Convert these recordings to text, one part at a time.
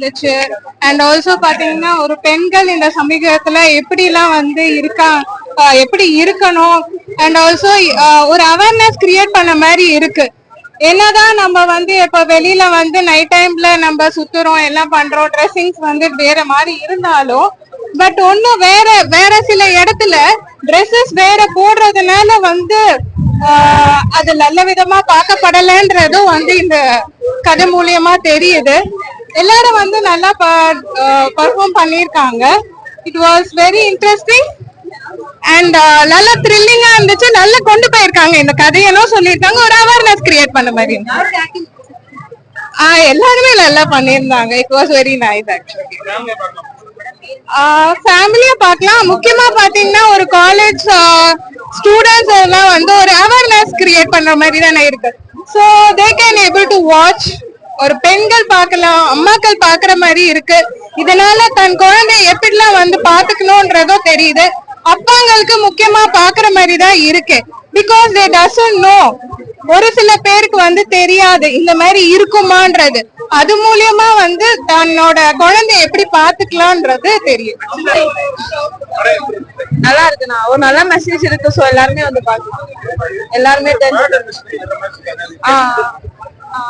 இருந்துச்சு. And also பாத்தீங்கன்னா ஒரு பெண்கள் இந்த சமீபத்துல எப்படி எல்லாம் வந்து இருக்கா எப்படி இருக்கணும்? அண்ட் ஆல்சோ ஒரு அவேர்னஸ் கிரியேட் பண்ண மாதிரி இருக்கு. என்னதான் நம்ம வந்து இப்ப வெளியில வந்து நைட் டைம்ல நம்ம சுத்துறோம் எல்லாம் பண்றோம் ட்ரெஸ்ஸிங்ஸ் வந்து வேற மாதிரி இருந்தாலும் பட் ஒண்ணும் வேற வேற சில இடத்துல ட்ரெஸ்ஸஸ் வேற போடுறதுனால வந்து ஆஹ் அது நல்ல விதமா பார்க்கப்படலைன்றதும் வந்து இந்த கதை மூலியமா தெரியுது. எல்லாரும் வந்து நல்லா பர்ஃபார்ம் பண்ணியிருக்காங்க. It was very interesting and நல்லா த்ரில்லிங்கா இருந்துச்சு. நல்லா கொண்டு போயிருக்காங்க இந்த கதையெல்லாம் சொல்லியிருக்காங்க. ஒரு அவேர்னஸ் கிரியேட் பண்ண மாதிரி இருந்துச்சு. எல்லாருமே நல்லா பண்ணியிருந்தாங்க. It was very nice actually ஃபேமிலியா பார்க்கலாம். முக்கியமா பாத்தீங்கன்னா ஒரு காலேஜ் ஸ்டூடெண்ட்ஸ் எல்லாம் வந்து ஒரு அவேர்னஸ் கிரியேட் பண்ற மாதிரி தானே இருக்கு. So they can able to watch ஒரு பெண்கள் பார்க்கலாம் அம்மாக்கள் பாக்குற மாதிரி இருக்கு. இதனால தன் குழந்தை எப்படிலாம் வந்து பாத்துக்கணும்ன்றதோ தெரியுது. அப்பாங்களுக்கு முக்கியமா பாக்குற மாதிரி தான் இருக்கு. பிகாஸ் தே டசன்ட் நோ ஒரு சில பேருக்கு வந்து தெரியாது இந்த மாதிரி இருக்குமான்றது. அது மூலியமா வந்து தன்னோட குழந்தை எப்படி பாத்துக்கலாம்ன்றது தெரியும் நல்லா இருக்குண்ணா. ஒரு நல்ல மெசேஜ் இருக்கு. சோ எல்லாருமே வந்து பாக்கலாம் எல்லாருமே ஆ, ஆ,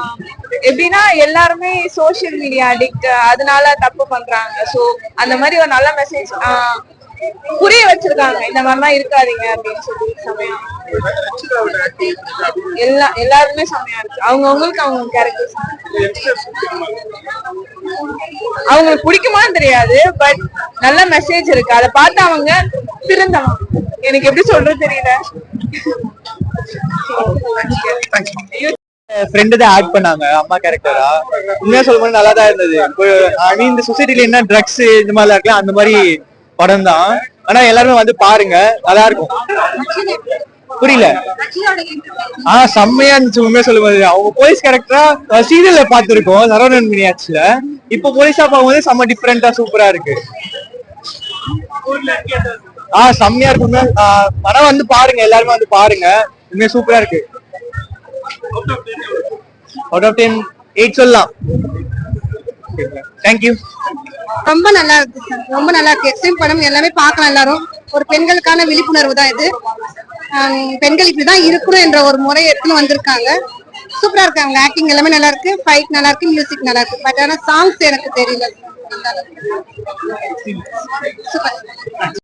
எப்படின்னா எல்லாருமே சோஷியல் மீடியா அடிக்ட் அதனால தப்பு பண்றாங்க. சோ அந்த மாதிரி ஒரு நல்ல மெசேஜ் புரிய வச்சிருக்காங்க. இந்த மாதிரிலாம் இருக்காதீங்க அப்படின்னு சொல்லி சமயம் எல்லா எல்லாருமே செமையா இருக்கு. அவங்க அவங்களுக்கு அவங்க கேரக்டர்ஸ் அவங்களுக்கு பிடிக்குமான்னு தெரியாது பட் நல்ல மெசேஜ் இருக்கு. அதை பார்த்து அவங்க திருந்தவங்க எனக்கு எப்படி சொல்றது தெரியல. ஃப்ரெண்டு தான் ஆட் பண்ணாங்க அம்மா கேரக்டரா உண்மையா சொல்ல போனா நல்லா தான் இருந்தது ஐ மீன் இந்த சொசைட்டில என்ன ட்ரக்ஸ் இந்த மாதிரி இருக்கலாம் அந்த மாதிரி படம் தான். ஆனா எல்லாருமே வந்து பாருங்க நல்லா இருக்கும். புரியல? ஆஹ் செம்மையா இருந்துச்சு உண்மையா சொல்லும்போது அவங்க போலீஸ் கேரக்டரா சீரியல்ல பாத்துருக்கோம் சரவணன் மினியாச்சுல இப்ப போலீஸா பார்க்கும்போது செம்ம டிஃப்ரெண்டா சூப்பரா இருக்கு. ஆஹ் செம்மையா இருக்கும். படம் வந்து பாருங்க எல்லாருமே வந்து பாருங்க. உண்மையா சூப்பரா இருக்கு. அவுட் ஆஃப் டென் எயிட் சொல்லலாம் தேங்க்யூ ரொம்ப நல்லா இருக்கு சார் ரொம்ப நல்லா இருக்கு. எக்ஸ்ட்ரீம் படம் எல்லாமே பார்க்கலாம் எல்லாரும். ஒரு பெண்களுக்கான விழிப்புணர்வு தான் இது. பெண்கள் இப்படிதான் இருக்கணும் என்ற ஒரு முறை எடுத்துன்னு வந்திருக்காங்க. சூப்பரா இருக்கு அவங்க ஆக்டிங் எல்லாமே நல்லா இருக்கு. ஃபைட் நல்லா இருக்கு. மியூசிக் நல்லா இருக்கு. பட் ஆனா சாங்ஸ் எனக்கு தெரியல. சூப்பர்